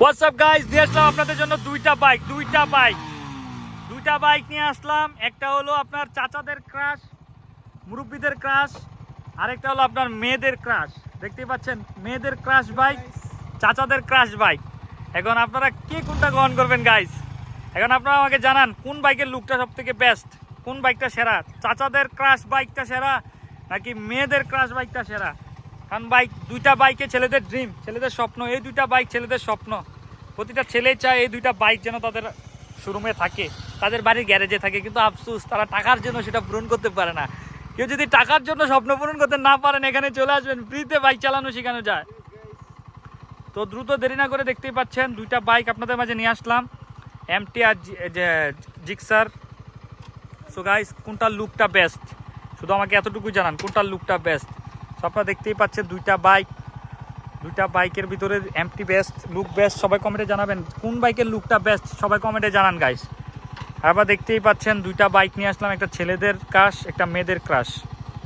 WhatsApp guys নিয়ে আসলাম আপনাদের জন্য দুইটা বাইক দুইটা বাইক দুইটা বাইক নিয়ে আসলাম। একটা হলো আপনার চাচাদের ক্রাশ মুরব্বীদের ক্রাশ আরেকটা হলো আপনার মেয়েদের ক্রাশ দেখতেই পাচ্ছেন মেয়েদের ক্রাশ বাইক চাচাদের ক্রাশ বাইক এখন আপনারা কে কোনটা গ্রহণ করবেন গাইস এখন আপনারা আমাকে জানান কোন বাইকের লুকটা সব থেকে বেস্ট কোন বাইকটা সেরা? চাচাদের ক্রাশ বাইকটা সেরা নাকি মেয়েদের ক্রাশ বাইকটা সেরা? কারণ বাইক দুইটা বাইকে ছেলেদের ড্রিম ছেলেদের স্বপ্ন। এই দুইটা বাইক ছেলেদের স্বপ্ন। প্রতিটা ছেলে চায় এই দুইটা বাইক যেন তাদের শোরুমে থাকে, তাদের বাড়ির গ্যারেজে থাকে। কিন্তু আফসুস, তারা টাকার জন্য সেটা পূরণ করতে পারে না। কেউ যদি টাকার জন্য স্বপ্ন পূরণ করতে না পারেন, এখানে চলে আসবেন ফ্রিতে বাইক চালানো শেখানো যায়। তো দ্রুত দেরি না করে দেখতেই পাচ্ছেন, দুইটা বাইক আপনাদের মাঝে নিয়ে আসলাম। এমটি আর জিক্সার সো গাইস কোনটার লুকটা বেস্ট শুধু আমাকে এতটুকু জানান, কোনটার লুকটা বেস্ট আপনারা দেখতেই পাচ্ছেন, দুইটা বাইক দুইটা বাইকের ভিতরে এমটি বেস্ট লুক বেস্ট সবাই কমেন্টে জানাবেন কোন বাইকের লুকটা বেস্ট সবাই কমেন্টে জানান গাইস আবার দেখতেই পাচ্ছেন, দুইটা বাইক নিয়ে আসলাম, একটা ছেলেদের ক্রাশ একটা মেয়েদের ক্রাশ